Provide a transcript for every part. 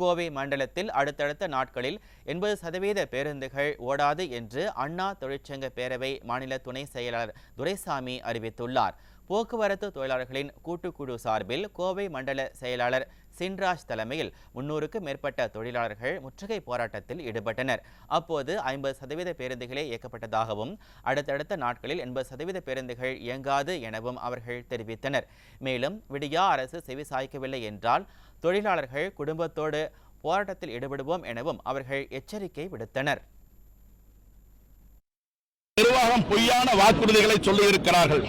கோவை மண்டலத்தில் அடுத்தடுத்த நாட்களில் எண்பது சதவீத பேருந்துகள் ஓடாது என்று அண்ணா தொழிற்சங்க பேரவை மாநில துணை செயலாளர் துரைசாமி அறிவித்துள்ளார். போக்குவரத்து தொழிலாளர்களின் கூட்டுக்குழு சார்பில் கோவை மண்டல செயலாளர் சின்ராஜ் தலைமையில் முன்னூறுக்கும் மேற்பட்ட தொழிலாளர்கள் முற்றுகை போராட்டத்தில் ஈடுபட்டனர். அப்போது ஐம்பது சதவீத பேருந்துகளே இயக்கப்பட்டதாகவும் அடுத்தடுத்த நாட்களில் எண்பது சதவீத பேருந்துகள் இயங்காது எனவும் அவர்கள் தெரிவித்தனர். மேலும் விடியா அரசு செவிசாய்க்கவில்லை என்றால் தொழிலாளர்கள் குடும்பத்தோடு போராட்டத்தில் ஈடுபடுவோம் எனவும் அவர்கள் எச்சரிக்கை விடுத்தனர். நிர்வாகம் பொய்யான வாக்குறுதிகளை சொல்லியிருக்கிறார்கள்.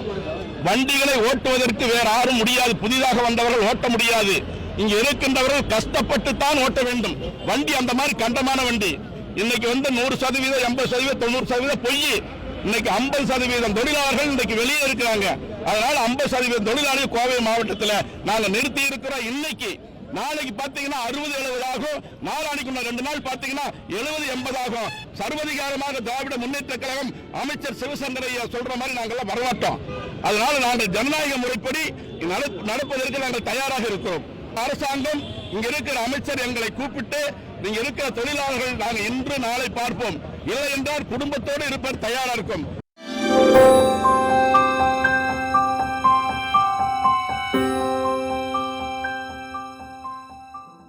வண்டிகளை ஓட்டுவதற்கு வேற யாரும் முடியாது. புதிதாக வந்தவர்கள் ஓட்ட முடியாது. இங்க இருக்கின்றவர்கள் கஷ்டப்பட்டு தான் ஓட்ட வேண்டும். வண்டி அந்த மாதிரி கண்டமான வண்டி. இன்னைக்கு வந்து நூறு சதவீதம் எண்பது சதவீதம் தொண்ணூறு சதவீதம் பொய். இன்னைக்கு ஐம்பது சதவீதம் தொழிலாளர்கள் இன்னைக்கு வெளியே இருக்கிறாங்க. அதனால ஐம்பது சதவீதம் தொழிலாளர்கள் கோவை மாவட்டத்தில் நாங்கள் நிறுத்தி இருக்கிறோம். இன்னைக்கு நாளைக்கு பாத்தீங்கன்னா அறுபது எழுபது ஆகும். நாளானைக்கு ரெண்டு நாள் பாத்தீங்கன்னா எழுபது எண்பது ஆகும். சர்வதிகாரமாக திராவிட முன்னேற்ற கழகம் அமைச்சர் சிவசங்கரையா சொல்ற மாதிரி நாங்கள் வரமாட்டோம். அதனால நாங்கள் ஜனநாயக முறைப்படி நடப்பதற்கு நாங்கள் தயாராக இருக்கிறோம். அரசாங்கம் இங்க இருக்கிற அமைச்சர் எங்களை கூப்பிட்டு நீங்க இருக்கிற தொழிலாளர்கள் நாங்கள் இன்று நாளை பார்ப்போம். இல்லை என்றால் குடும்பத்தோடு இருப்பது தயாரா இருக்கும்.